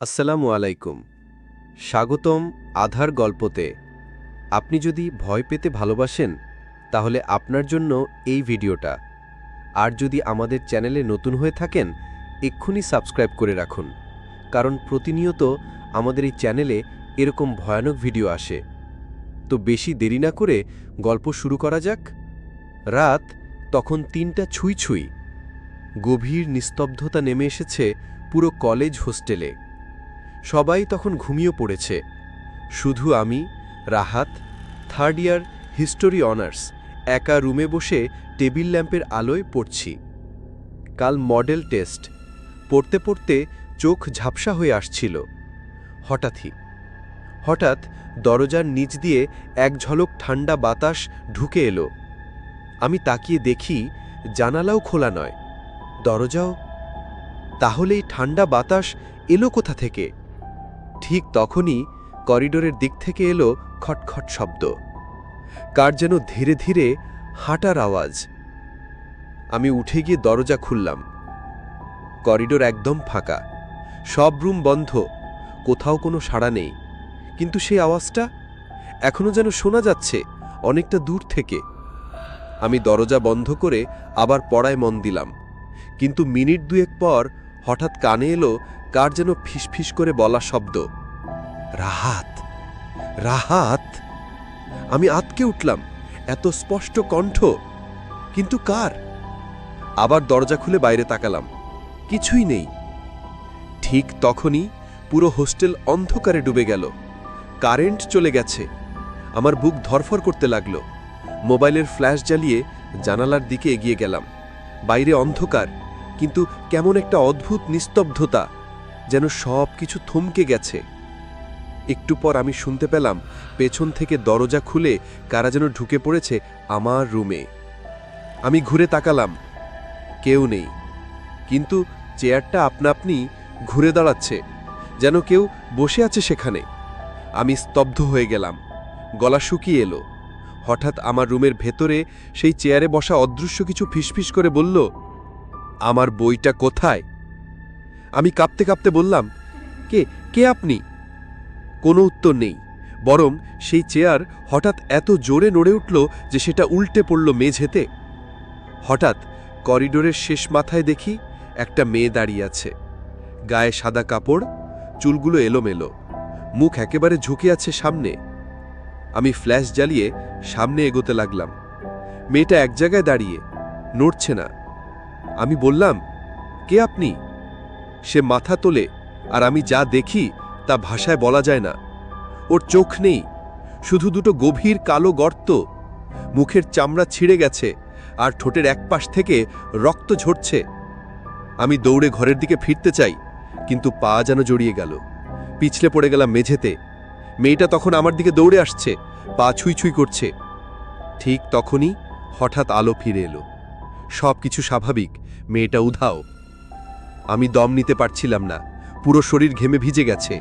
আসসালামু আলাইকুম। স্বাগতম আধার গল্পতে। আপনি যদি ভয় পেতে ভালোবাসেন, তাহলে আপনার জন্য এই ভিডিওটা। আর যদি আমাদের চ্যানেলে নতুন হয়ে থাকেন, এক্ষুনি সাবস্ক্রাইব করে রাখুন। কারণ প্রতিনিয়ত আমাদের এই চ্যানেলে এরকম ভয়ানক ভিডিও আসে। তো বেশি দেরি না করে গল্প শুরু করা যাক। রাত তখন তিনটা ছুঁই ছুঁই। গভীর নিস্তব্ধতা নেমে এসেছে পুরো কলেজ হোস্টেলে। সবাই তখন ঘুমিয়ে পড়েছে। শুধু আমি, Rahat third year history honours একা রুমে বসে টেবিল ল্যাম্পের আলোয় পড়ছি। কাল মডেল টেস্ট পড়তে পড়তে চোখ ঝাপসা হয়ে আসছিল। হঠাৎই। হঠাৎ দরজার নিচ দিয়ে এক ঝলক ঠান্ডা বাতাস ঢুকে এলো। আমি তাকিয়ে দেখি জানালাও খোলা নয়। দরজাও? তাহলে এই ঠান্ডা বাতাস এলো কোথা থেকে? ঠিক তখনই করিডোরের দিক থেকে এলো খটখট শব্দ। কার যেন ধীরে ধীরে হাঁটার আওয়াজ। আমি উঠে গিয়ে দরজা খুললাম। করিডোর একদম ফাঁকা। সব রুম বন্ধ। কোথাও কোনো সাড়া নেই। কিন্তু সেই আওয়াজটা এখনও যেন শোনা যাচ্ছে অনেকটা দূর থেকে। আমি দরজা বন্ধ করে আবার পড়ায় মন দিলাম। কিন্তু মিনিট দুয়েক পর হঠাৎ কানে এলো কার যেন ফিসফিস করে বলা শব্দ। রাহাত রাহাত। আমি আতকে উঠলাম, এত স্পষ্ট কণ্ঠ। কিন্তু কার? আবার দরজা খুলে বাইরে তাকালাম। কিছুই নেই। ঠিক তখনই পুরো হোস্টেল অন্ধকারে ডুবে গেল। কারেন্ট চলে গেছে। আমার বুক ধরফর করতে লাগল। মোবাইলের ফ্ল্যাশ জ্বালিয়ে জানালার দিকে এগিয়ে গেলাম। বাইরে অন্ধকার, কিন্তু কেমন একটা অদ্ভুত নিস্তব্ধতা। যেন সব কিছু থমকে গেছে। একটু পর আমি শুনতে পেলাম, পেছন থেকে দরজা খুলে কারা যেন ঢুকে পড়েছে আমার রুমে। আমি ঘুরে তাকালাম, কেউ নেই। কিন্তু চেয়ারটা আপনা আপনি ঘুরে দাঁড়াচ্ছে, যেন কেউ বসে আছে সেখানে। আমি স্তব্ধ হয়ে গেলাম, গলা শুকিয়ে এলো। হঠাৎ আমার রুমের ভেতরে সেই চেয়ারে বসা অদৃশ্য কিছু ফিসফিস করে বলল, আমার বইটা কোথায়? আমি কাঁপতে কাঁপতে বললাম, কে কে আপনি? কোনো উত্তর নেই। বরং সেই চেয়ার হঠাৎ এত জোরে নড়ে উঠল যে সেটা উল্টে পড়ল মেঝেতে। হঠাৎ করিডোরের শেষ মাথায় দেখি একটা মেয়ে দাঁড়িয়ে আছে। গায়ে সাদা কাপড়, চুলগুলো এলোমেলো। মুখ একেবারে ঝুঁকে আছে সামনে। আমি ফ্ল্যাশ জ্বালিয়ে সামনে এগোতে লাগলাম। মেয়েটা এক জায়গায় দাঁড়িয়ে, নড়ছে না। আমি বললাম, কে আপনি? সে মাথা তোলে আর আমি যা দেখি তা ভাষায় বলা যায় না। ওর চোখ নেই, শুধু দুটো গভীর কালো গর্ত। মুখের চামড়া ছিঁড়ে গেছে আর ঠোঁটের এক পাশ থেকে রক্ত ঝরছে। আমি দৌড়ে ঘরের দিকে ফিরতে চাই, কিন্তু পা যেন জড়িয়ে গেল। পিছলে পড়ে গেলাম মেঝেতে। মেয়েটা তখন আমার দিকে দৌড়ে আসছে, পা ছুঁই ছুঁই করছে। ঠিক তখনই হঠাৎ আলো ফিরে এলো। সব কিছু স্বাভাবিক, মেয়েটা উধাও। আমি দম নিতে পারছিলাম না। পুরো শরীর ঘেমে ভিজে গেছে।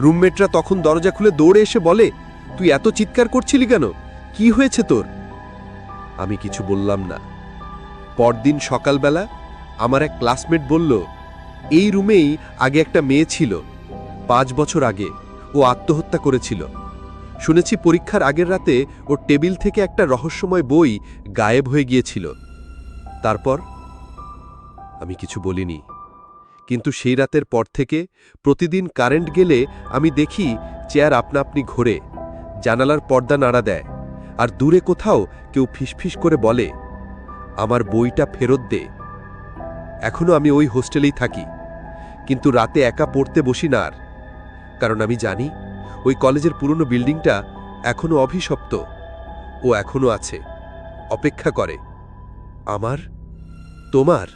রুমমেটরা তখন দরজা খুলে দৌড়ে এসে বলে, তুই এত চিৎকার করছিলি কেন? কি হয়েছে তোর? আমি কিছু বললাম না। পরদিন সকালবেলা আমার এক ক্লাসমেট বলল, এই রুমেই আগে একটা মেয়ে ছিল, পাঁচ বছর আগে। ও আত্মহত্যা করেছিল। শুনেছি পরীক্ষার আগের রাতে ওর টেবিল থেকে একটা রহস্যময় বই গায়েব হয়ে গিয়েছিল। তারপর আমি কিছু বলিনি। কিন্তু সেই রাতের পর থেকে প্রতিদিন কারেন্ট গেলে আমি দেখি চেয়ার আপনা আপনি ঘোরে, জানালার পর্দা নাড়া দেয়, আর দূরে কোথাও কেউ ফিসফিস করে বলে, আমার বইটা ফেরত দে। এখনও আমি ওই হোস্টেলেই থাকি, কিন্তু রাতে একা পড়তে বসি না আর, কারণ আমি জানি ওই কলেজের পুরনো বিল্ডিংটা এখনও অভিশপ্ত, ও এখনও আছে, অপেক্ষা করে, আমার, তোমার,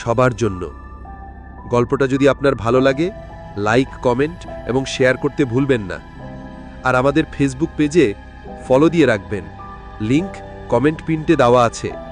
সবার জন্য। গল্পটা যদি আপনার ভালো লাগে লাইক কমেন্ট এবং শেয়ার করতে ভুলবেন না। আর আমাদের ফেসবুক পেজে ফলো দিয়ে রাখবেন। লিংক কমেন্ট পিনটে দেওয়া আছে।